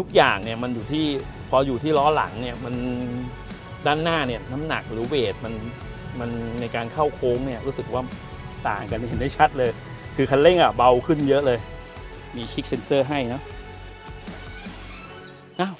ทุกอย่างเนี่ยมันอยู่ที่พออยู่ที่ล้อหลังเนี่ยมันด้านหน้าเนี่ยน้ำหนักหรือเวทมันมันในการเข้าโค้งเนี่ยรู้สึกว่าต่างกันเห็นได้ชัดเลย คือคันเร่งอะเบาขึ้นเยอะเลย มีคลิกเซนเซอร์ให้นะอ้าว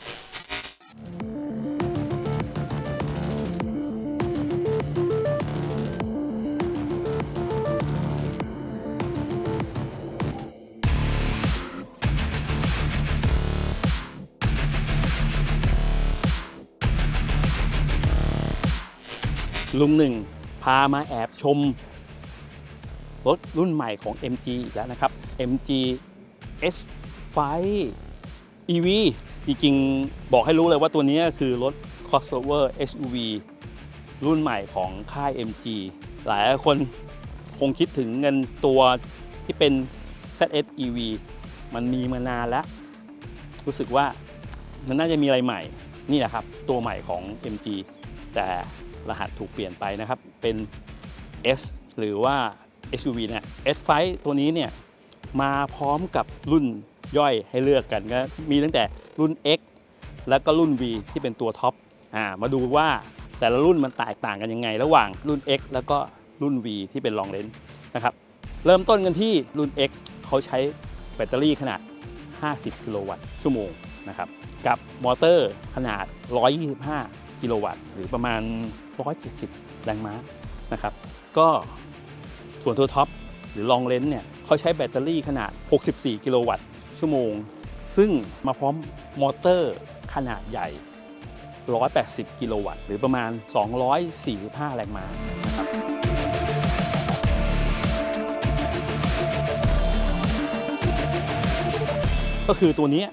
ลุงหนึ่งพามาแอบชม รถรุ่นใหม่ของ MG อีกแล้วนะครับ MG S5 EV จริงๆบอกให้รู้เลยว่าตัวนี้คือรถ crossover SUV รุ่นใหม่ของค่าย MG หลายคนคงคิดถึงเงินตัวที่เป็น ZS EV มันมีมานานแล้ว รู้สึกว่ามันน่าจะมีอะไรใหม่ นี่แหละครับ ตัวใหม่ของ MG แต่ รหัสถูกเปลี่ยนไปนะครับ เป็น S หรือว่า SUV เนี่ย S5 ตัวนี้เนี่ยมาพร้อมกับรุ่นย่อยให้เลือกกันก็มีตั้งแต่รุ่น X แล้วก็รุ่น V ที่เป็นตัวท็อปอ่ามาดูว่าแต่ละรุ่นมันแตกต่างกันยังไง ระหว่างรุ่น X แล้วก็รุ่น V ที่เป็นลองเลนนะครับเริ่มต้นกันที่รุ่น X เขาใช้แบตเตอรี่ขนาด 50 กิโลวัตต์ชั่วโมงนะครับกับมอเตอร์ขนาด 125 กิโลวัตต์ หรือประมาณ 170 แรงม้านะครับ ก็ส่วนตัวท็อปหรือลองเลนส์เนี่ยเขาใช้แบตเตอรี่ขนาด 64 กิโลวัตต์ชั่วโมง ซึ่งมาพร้อมมอเตอร์ขนาดใหญ่ 180 กิโลวัตต์ หรือประมาณ 245 แรงม้านะครับก็คือตัวนี้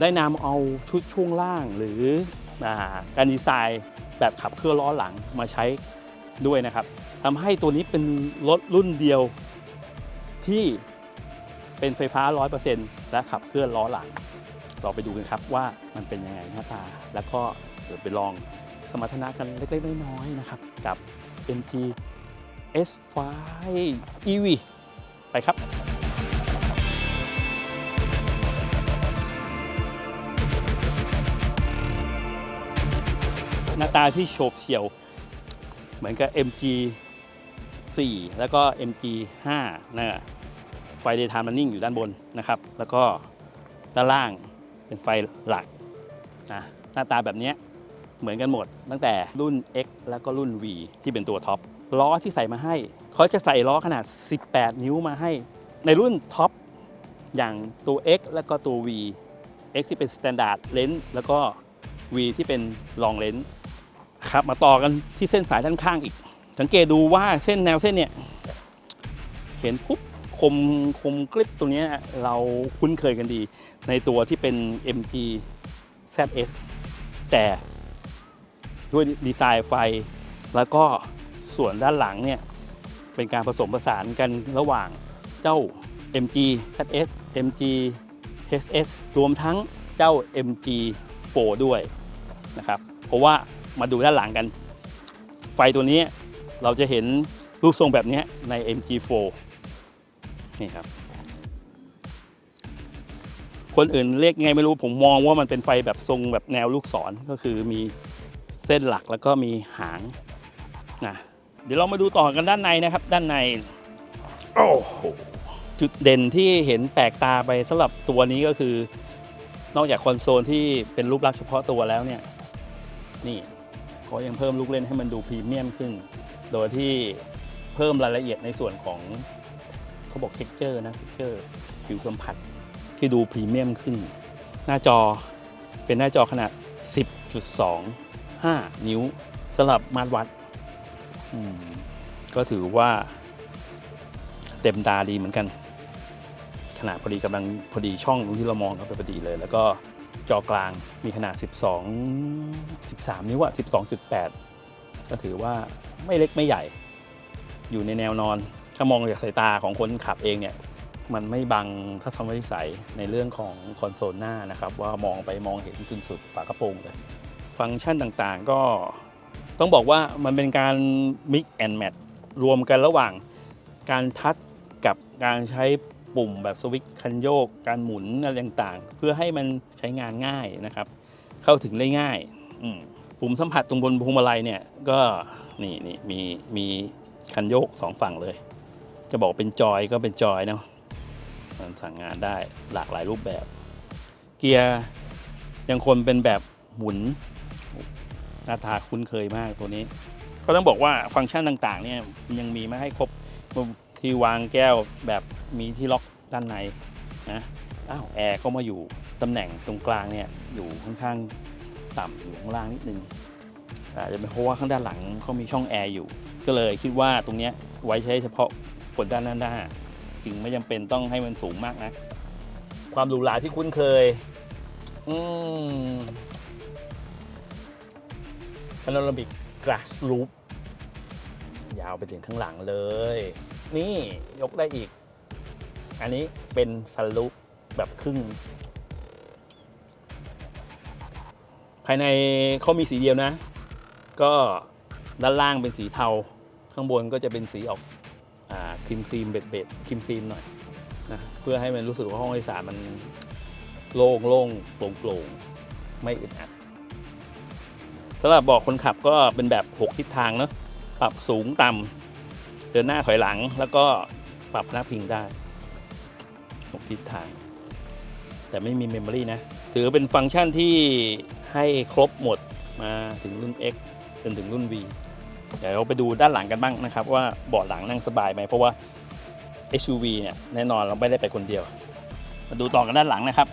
ได้นำเอาชุดช่วงล่างหรือ การดีไซน์แบบขับเคลื่อนล้อหลังมาใช้ด้วยนะครับทำให้ตัวนี้เป็นรถรุ่นเดียวที่เป็นไฟฟ้า 100%และขับเคลื่อนล้อหลัง เราไปดูกันครับว่ามันเป็นยังไงหน้าตา แล้วก็เดี๋ยวไปลองสมรรถนะกันเล็กๆน้อยๆนะครับ กับ MG S5 EV ไปครับ หน้าตาที่โฉบเฉี่ยว เหมือนกับ MG 4 แล้วก็ MG 5นะไฟ daytime running อยู่ด้านบนนะครับ แล้วก็ด้านล่างเป็นไฟหลักนะหน้าตาแบบนี้เหมือนกันหมด ตั้งแต่รุ่น X แล้วก็รุ่น V ที่เป็นตัวท็อปล้อที่ใส่มาให้เขาจะใส่ล้อขนาด 18 นิ้วมาให้ ในรุ่นท็อปอย่างตัว X แล้วก็ตัว V X ที่เป็น Standard Lens แล้วก็ V ที่เป็นลองเลนส์ ครับ มาต่อกันที่เส้นสายด้านข้างอีก สังเกตดูว่าเส้นแนวเส้นเนี่ย เห็นปุ๊บคมคมกริบตรงนี้เราคุ้นเคยกันดี ในตัวที่เป็น MG ZS แต่ด้วยดีไซน์ไฟ แล้วก็ส่วนด้านหลังเนี่ย เป็นการผสมผสานกันระหว่างเจ้า MG ZS MG HS รวมทั้งเจ้า MG 4ด้วยนะครับ เพราะว่า มาดูด้านหลังกัน ไฟตัวนี้เราจะเห็นรูปทรงแบบนี้ใน MG4 นี่ครับ คนอื่นเรียกไงไม่รู้ผมมองว่ามันเป็นไฟแบบทรงแบบแนวลูกศรก็คือมีเส้นหลักแล้วก็มีหางนะเดี๋ยวเรามาดูต่อกันด้านในนะครับ ด้านในโอ้โหจุดเด่นที่เห็นแปลกตาไปสำหรับตัวนี้ก็คือ นอกจากคอนโซลที่เป็นรูปลักษณ์เฉพาะตัวแล้วเนี่ย นี่ เขายังเพิ่มลูกเล่นให้มันดูพรีเมียมขึ้น โดยที่เพิ่มรายละเอียดในส่วนของเขาบอกเท็กเจอร์นะเท็กเจอร์ผิวสัมผัสที่ดูพรีเมียมขึ้น หน้าจอเป็นหน้าจอขนาด 10.25 นิ้วสำหรับมาตรวัด ก็ถือว่าเต็มตาดีเหมือนกัน ขนาดพอดีกำลังพอดีช่องที่เรามองเข้าไปพอดีเลย แล้วก็ จอกลางมีขนาด 12 13 นิ้วอะ12.8 ก็ถือว่าไม่เล็กไม่ใหญ่ อยู่ในแนวนอน ถ้ามองจากสายตาของคนขับเองเนี่ย มันไม่บังทัศนวิสัยในเรื่องของคอนโซลหน้านะครับ ว่ามองไปมองเห็นจนสุดฝากระโปรงเลย ฟังก์ชันต่างๆก็ต้องบอกว่ามันเป็นการ mix and match รวมกันระหว่างการทัชกับการใช้ ปุ่มแบบสวิตช์คันโยก การหมุนอะไรต่างๆ เพื่อให้มันใช้งานง่ายนะครับ เข้าถึงได้ง่ายปุ่มสัมผัสตรงบนพวงมาลัยเนี่ยก็นี่นี่มีมีคันโยกสองฝั่งเลย จะบอกเป็นจอยก็เป็นจอยเนาะมันสั่งงานได้หลากหลายรูปแบบ เกียร์ยังคงเป็นแบบหมุนหน้าตาคุ้นเคยมากตัวนี้ ก็ต้องบอกว่าฟังก์ชันต่างๆเนี่ยยังมีมาให้ครบที่วางแก้วแบบ มีที่ล็อกด้านในนะอ้าวแอร์ก็มาอยู่ตำแหน่งตรงกลางเนี่ยอยู่ค่อนข้างต่ำอยู่ข้างล่างนิดนึงอาจจะเป็นเพราะว่าข้างด้านหลังเขามีช่องแอร์อยู่ ก็เลยคิดว่าตรงเนี้ยไว้ใช้เฉพาะคนด้านหน้าจึงไม่จำเป็นต้องให้มันสูงมากนะ ความหรูหราที่คุ้นเคย อืมพาโนรามิกก a s s Roof ยาวไปถึงข้างหลังเลย นี่ยกได้อีก อันนี้เป็นซันรูฟแบบครึ่ง ภายในเขามีสีเดียวนะ ก็ด้านล่างเป็นสีเทา ข้างบนก็จะเป็นสีออกอครีมครีมเบ็ดเบ็ดครีมครีมหน่อยนะเพื่อให้มันรู้สึกว่าห้องโดยสารมันโล่งโล่งโปร่งโปร่งไม่อึดอัดสำหรับเบอกคนขับก็เป็นแบบ 6 ทิศทางเนาะปรับสูงต่ำเดินหน้าถอยหลังแล้วก็ปรับพนักพิงได้ 6ทิศทาง แต่ไม่มีเมมโมรีนะ ถือเป็นฟังก์ชันที่ให้ครบหมดมาถึงรุ่น X จนถึงรุ่น V เดี๋ยวเราไปดูด้านหลังกันบ้างนะครับว่าเบาะหลังนั่งสบายไหมเพราะว่า SUV เนี่ยแน่นอนเราไม่ได้ไปคนเดียว มาดูต่อกันด้านหลังนะครับ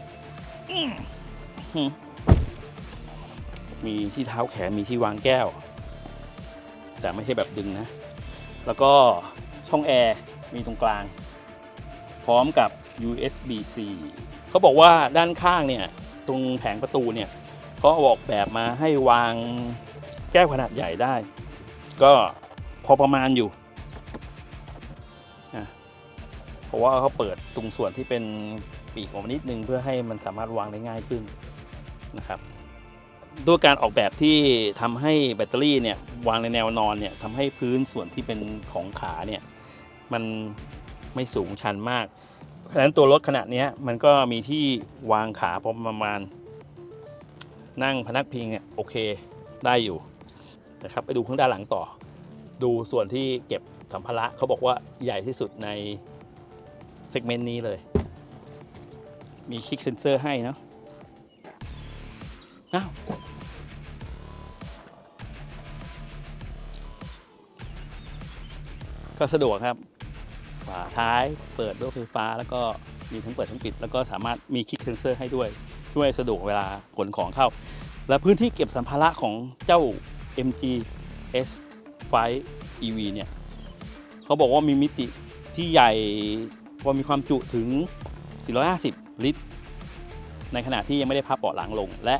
มีที่เท้าแขนมีที่วางแก้ว แต่ไม่ใช่แบบดึงนะ แล้วก็ช่องแอร์มีตรงกลาง พร้อมกับ USB-C เขาบอกว่าด้านข้างเนี่ยตรงแผงประตูเนี่ยเขาออกแบบมาให้วางแก้วขนาดใหญ่ได้ ก็พอประมาณอยู่นะเพราะว่าเขาเปิดตรงส่วนที่เป็นปีกออกมานิดนึงเพื่อให้มันสามารถวางได้ง่ายขึ้นนะครับด้วยการออกแบบที่ทำให้แบตเตอรี่เนี่ยวางในแนวนอนเนี่ยทำให้พื้นส่วนที่เป็นของขาเนี่ยมันไม่สูงชันมาก เพราะฉะนั้นตัวรถขนาดนี้มันก็มีที่วางขาพอประมาณ นั่งพนักพิงเนี่ยโอเคได้อยู่นะครับไปดูข้างด้านหลังต่อ ดูส่วนที่เก็บสัมภาระเขาบอกว่าใหญ่ที่สุดในเซกเมนต์นี้เลย มีคลิกเซนเซอร์ให้เนาะอ้าวก็สะดวกครับาท้ายเปิดด้วยไฟฟ้า แล้วก็มีทั้งเปิดทั้งปิด แล้วก็สามารถมีคลิกเซนเซอร์ให้ด้วย ช่วยสะดวกเวลาขนของเข้า และพื้นที่เก็บสัมภาระของเจ้า MG S5 EV เนี่ยเขาบอกว่ามีมิติที่ใหญ่พอมีความจุถึง 450 ลิตร ในขณะที่ยังไม่ได้พับเบาะหลังลง และ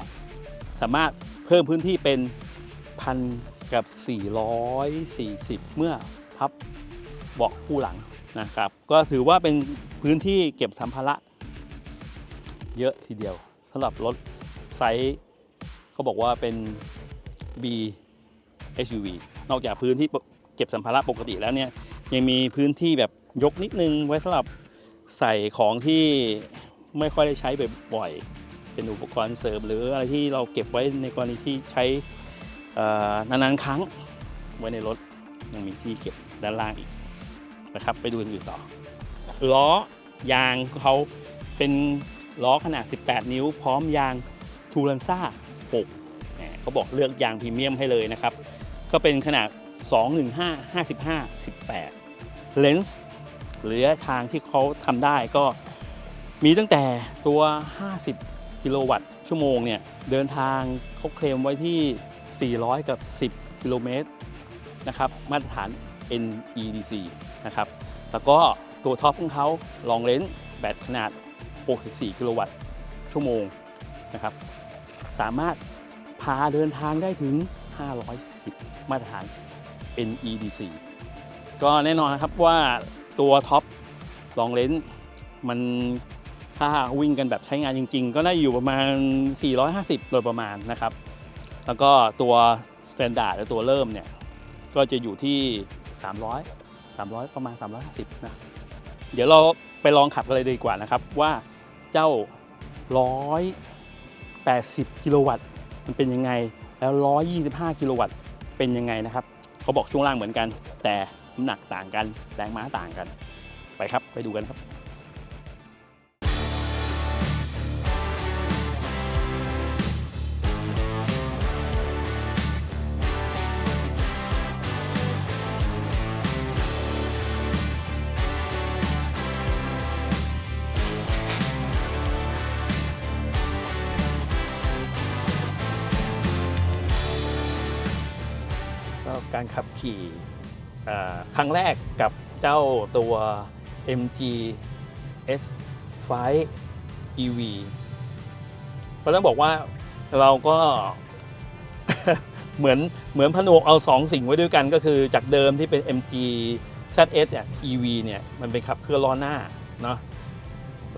สามารถเพิ่มพื้นที่เป็นพันกับ 440 เมื่อพับเบาะคู่หลัง นะครับ ก็ถือว่าเป็นพื้นที่เก็บสัมภาระเยอะทีเดียวสำหรับรถไซส์เขาบอกว่าเป็น B SUV นอกจากพื้นที่เก็บสัมภาระปกติแล้วเนี่ยยังมีพื้นที่แบบยกนิดนึงไว้สำหรับใส่ของที่ไม่ค่อยได้ใช้บ่อยๆเป็นอุปกรณ์เสริม หรืออะไรที่เราเก็บไว้ในกรณีที่ใช้นานๆครั้งไว้ในรถยังมีที่เก็บด้านล่างอีก นะครับ ไปดูอื่นต่อ ล้อยางเขาเป็นล้อขนาด 18 นิ้ว พร้อมยางทูรันซ่า6เขาบอกเลือกยางพรีเมียมให้เลยนะครับ ก็เป็นขนาด 215 55 18 เลนส์ระยะทางที่เขาทำได้ก็มีตั้งแต่ตัว 50 กิโลวัตต์ชั่วโมงเนี่ย เดินทางเขาเคลมไว้ที่ 400 กับ 10 กิโลเมตรนะครับ มาตรฐาน NEDC นะครับ แล้วก็ตัวท็อปของเขาลองเลนส์แบตขนาด 64 กิโลวัตต์ชั่วโมงนะครับ สามารถพาเดินทางได้ถึง 510 มาตรฐาน NEDC ก็แน่นอนนะครับว่าตัวท็อปลองเลนส์มันถ้าวิ่งกันแบบใช้งานจริง ๆ ก็ได้อยู่ประมาณ 450 โดยประมาณนะครับ แล้วก็ตัว Standard หรือตัวเริ่มเนี่ย ก็จะอยู่ที่ 300 300 ประมาณ 350นะเดี๋ยวเราไปลองขับกันเลยดีกว่านะครับ ว่าเจ้า 180 กิโลวัตต์มันเป็นยังไงแล้ว 125 กิโลวัตต์เป็นยังไงนะครับเขาบอกช่วงล่างเหมือนกัน แต่น้ำหนักต่างกันแรงม้าต่างกัน ไปครับไปดูกันครับ การขับขี่ครั้งแรกกับเจ้าตัว MG S5 EV ก็ต้องบอกว่าเราก็เหมือนเหมือนผนวกเอาสองสิ่งไว้ด้วยกันก็คือจากเดิมที่เป็น MG ZS เนี่ย EV เนี่ยมันเป็นขับเคลื่อนล้อหน้าเนาะ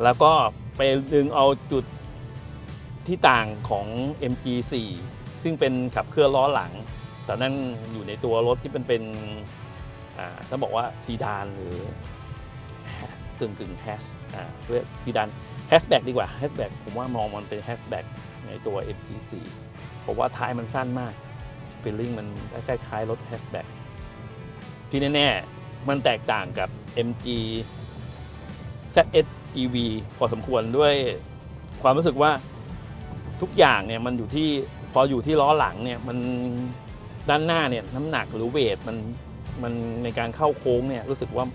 แล้วก็ไปดึงเอาจุดที่ต่างของ MG4 ซึ่งเป็นขับเคลื่อนล้อหลัง แต่นั่นอยู่ในตัวรถที่เป็นเป็นอ่าต้องบอกว่าซีดานหรือกึ่งกึ่งแฮชเรียกซีดานแฮชแบ็กดีกว่าแฮชแบ็กผมว่ามองมันเป็นแฮชแบ็กในตัว MG4 เพราะว่าท้ายมันสั้นมากฟีลลิ่งมันคล้ายๆรถแฮชแบ็กที่แน่ๆมันแตกต่างกับ MG ZS EV พอสมควรด้วยความรู้สึกว่าทุกอย่างเนี่ยมันอยู่ที่พออยู่ที่ล้อหลังเนี่ยมัน ด้านหน้าเนี่ยน้ำหนักหรือเวทมันมันในการเข้าโค้งเนี่ยรู้สึกว่า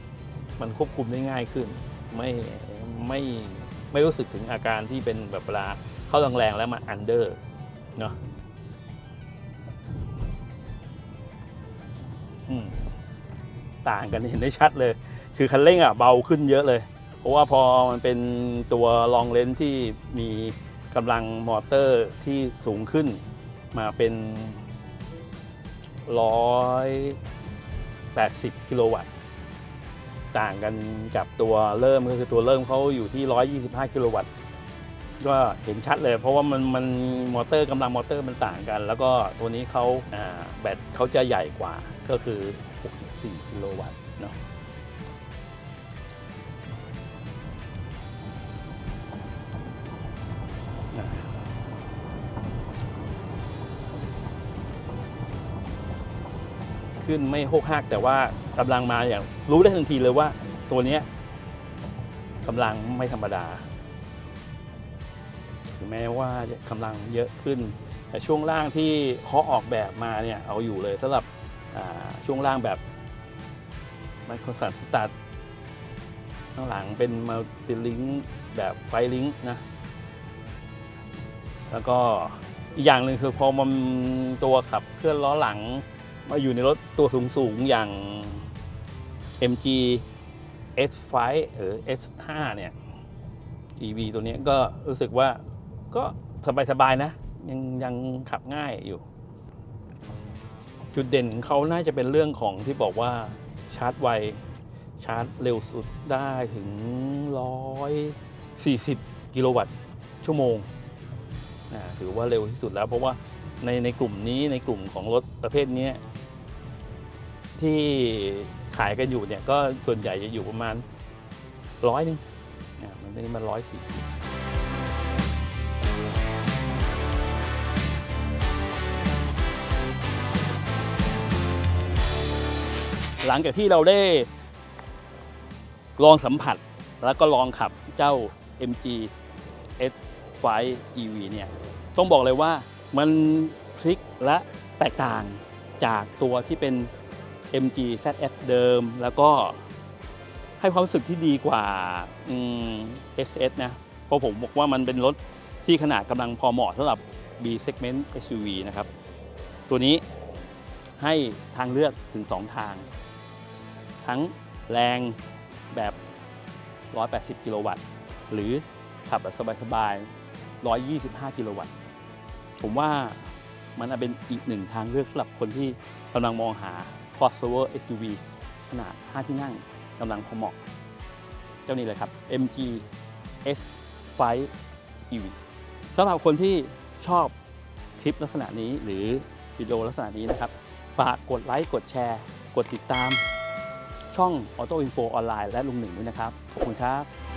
มันควบคุมได้ง่ายขึ้น ไม่ไม่ไม่รู้สึกถึงอาการที่เป็นแบบเวลาเข้าแรงๆแล้วมาอันเดอร์เนาะต่างกันเห็นได้ชัดเลย คือคันเร่งอะเบาขึ้นเยอะเลย เพราะว่าพอมันเป็นตัวลองเลนที่มีกำลังมอเตอร์ที่สูงขึ้นมาเป็น 180 กิโลวัตต์ ต่างกันกับตัวเริ่มก็คือตัวเริ่มเขาอยู่ที่ 125 กิโลวัตต์ ก็เห็นชัดเลย เพราะว่ามันมันมอเตอร์กำลังมอเตอร์มันต่างกัน แล้วก็ตัวนี้เขาอ่าแบตเขาจะใหญ่กว่าก็คือ 64 กิโลวัตต์เนาะ ขึ้นไม่โฮกฮักแต่ว่ากำลังมาอย่างรู้ได้ทันทีเลยว่าตัวเนี้ยกำลังไม่ธรรมดาถึงแม้ว่ากำลังเยอะขึ้น แต่ช่วงล่างที่เขาออกแบบมาเนี่ยเอาอยู่เลยสำหรับช่วงล่างแบบไมโครสันสตาร์ข้างหลังเป็นมัลติลิงแบบไฟลิงนะแล้วก็อีกอย่างหนึ่งคือพอมันตัวขับเคลื่อนล้อหลัง มาอยู่ในรถตัวสูงๆอย่าง MG S5 หรือ S5 เนี่ย EV ตัวนี้ก็รู้สึกว่าก็สบายๆนะ ยังยังขับง่ายอยู่ จุดเด่นของเขาน่าจะเป็นเรื่องของที่บอกว่าชาร์จไว ชาร์จเร็วสุดได้ถึง 140 กิโลวัตต์ชั่วโมงถือว่าเร็วที่สุดแล้วเพราะว่าในในกลุ่มนี้ในกลุ่มของรถประเภทนี้ ที่ขายกันอยู่เนี่ยก็ส่วนใหญ่จะอยู่ประมาณร้อยหนึ่งอ่ามันได้มาร้อยสี่สิบหลังจากที่เราได้ลองสัมผัสแล้วก็ลองขับเจ้า MG S5 EV เนี่ย ต้องบอกเลยว่ามันพลิกและแตกต่างจากตัวที่เป็น MG ZS เดิม แล้วก็ให้ความรู้สึกที่ดีกว่าอืม SS นะ เพราะผมบอกว่ามันเป็นรถที่ขนาดกำลังพอเหมาะสำหรับ B segment SUV นะครับ ตัวนี้ให้ทางเลือกถึง 2 ทาง ทั้งแรงแบบ 180 กิโลวัตต์ หรือขับแบบสบายๆ 125 กิโลวัตต์ ผมว่ามันเป็นอีกหนึ่งทางเลือกสำหรับคนที่กำลังมองหา crossover SUV ขนาด 5 ที่นั่งกำลังพอเหมาะ เจ้านี้เลยครับ MG S5 EV สำหรับคนที่ชอบคลิปลักษณะนี้หรือวิดีโอลักษณะนี้นะครับ ฝากกดไลค์กดแชร์ กดติดตาม ช่อง Auto Info ออนไลน์และลุงหนึ่งด้วยนะครับ ขอบคุณครับ